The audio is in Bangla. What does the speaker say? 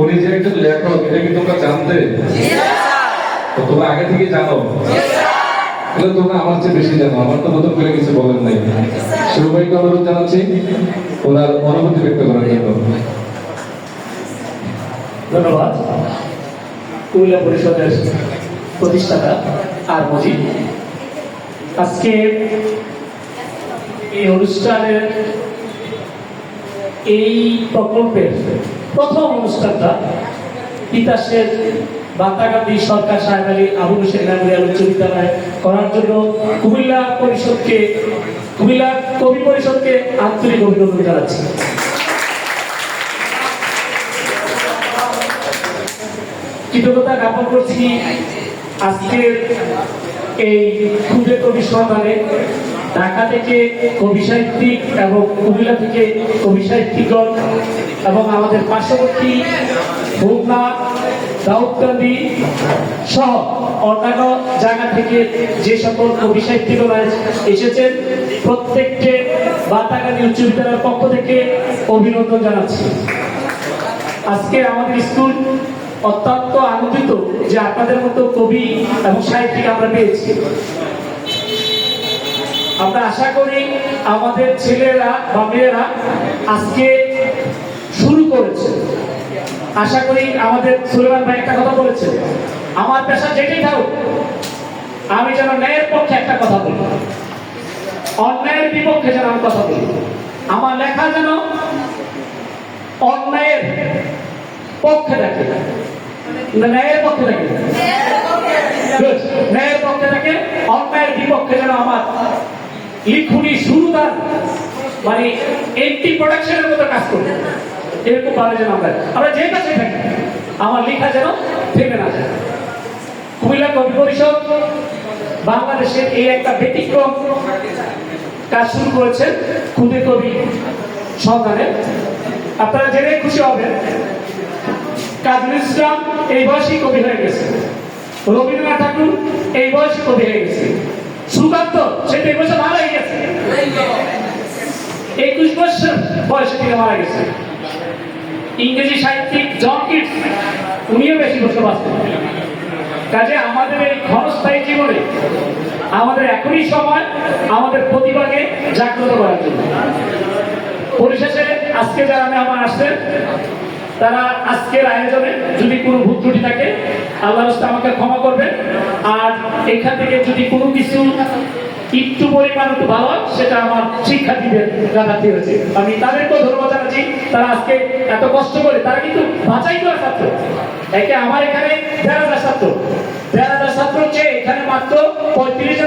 উনি যে একজন লেখক এটা কি তোমরা জানতে? তো তোমরা আগে থেকে জানো? তাহলে তোমরা আমার চেয়ে বেশি জানো আমার তো নতুন করে কিছু বলেন নাই। শুরু ভাইকে অনুরোধ জানাচ্ছি ওনার অনুভূতি ব্যক্ত করার জন্য। ধন্যবাদ। কুমিল্লা পরিষদের প্রতিষ্ঠাতা আর মজিদ। আজকে এই অনুষ্ঠানের এই প্রকল্পের প্রথম অনুষ্ঠানটা। তিতাসের বাতাগান্ধী সরকার সাহেব আলী আবু হোসেন উচ্চ বিদ্যালয়ে করার জন্য কুমিল্লা পরিষদকে, কুমিল্লা কবি পরিষদকে আন্তরিক অভিনন্দন জানাচ্ছি। কৃতজ্ঞতা জ্ঞাপন করছি আজকের এই ক্ষুদে কবি সন্ধানে। ঢাকা থেকে কবি সাহিত্যিক এবং কুমিল্লা থেকে কবি সাহিত্যিকগণ এবং আমাদের পার্শ্ববর্তী খুলনা দাউদকান্দি সহ অন্যান্য জায়গা থেকে যে সকল কবি সাহিত্যিকরা এসেছেন, প্রত্যেককে বাতাগানি উচ্চ বিদ্যালয়ের পক্ষ থেকে অভিনন্দন জানাচ্ছি। আজকে আমাদের স্কুল অত্যন্ত আনন্দিত যে আপনাদের মতো কবি এবং সাহিত্যিক আমরা পেয়েছি। আমরা আশা করি আমাদের ছেলেরা বা মেয়েরা আজকে শুরু করেছে। আশা করি আমাদের সুলেমান ভাই একটা কথা বলেছে আমার পেশা যেটাই থাকুক আমি যেন ন্যায়ের পক্ষে একটা কথা বলি অন্যায়ের বিপক্ষে যেন আমি কথা বলি। আমার লেখা যেন অন্যায়ের পক্ষে থাকে না ন্যায়ের পক্ষে থাকে ন্যায়ের পক্ষে থাকে অন্যায়ের বিপক্ষে যেন আমার লিখুনি শুরুদার মানে এন্টি প্রোডাকশনের মতো কাজ করবে। এরকম ভাবে যেন আমরা আমরা যে কাছে থাকি, আমার লেখা যেন থেমে না যায়। কুমিল্লা কবি পরিষদ, বাংলাদেশের এই একটা ব্যতিক্রম কাজ শুরু করেছেন খুদে কবি সন্ধানে আপনারা জেনে খুশি হবেন কাজী ইসলাম এই বয়সেই কবি হয়ে গেছে। রবীন্দ্রনাথ ঠাকুর এই বয়সে কবি হয়ে গেছে। সুকান্ত সেটা এই বয়সে মারা গেছে। একুশ বছর বয়সে থেকে মারা গেছে। ইংরেজি সাহিত্যিক জন কিটস, উনিও বেশি বছর বাঁচতেন। কাজে আমাদের এই ক্ষণস্থায়ী জীবনে আমাদের এখনই সময় আমাদের প্রতিভাকে জাগ্রত করার জন্য। পরিশেষে আজকে যারা মেহমান আসছেন, তারা আজকের আয়োজনে যদি কোনো ভুল ত্রুটি থাকে আল্লাহ আমাকে ক্ষমা করবেন। আর এখান থেকে যদি কোনো কিছু একটু পরিমাণ একটু ভালো সেটা আমার শিক্ষার্থীদের জানাতে হয়েছে। আমি তাদেরকেও ধন্যবাদ জানাচ্ছি। তারা আজকে এত কষ্ট করে, তারা কিন্তু বাঁচাই করা ছাত্র। একে আমার এখানে দেড় হাজার ছাত্র। দেড় হাজার ছাত্র হচ্ছে এখানে মাত্র পঁয়ত্রিশের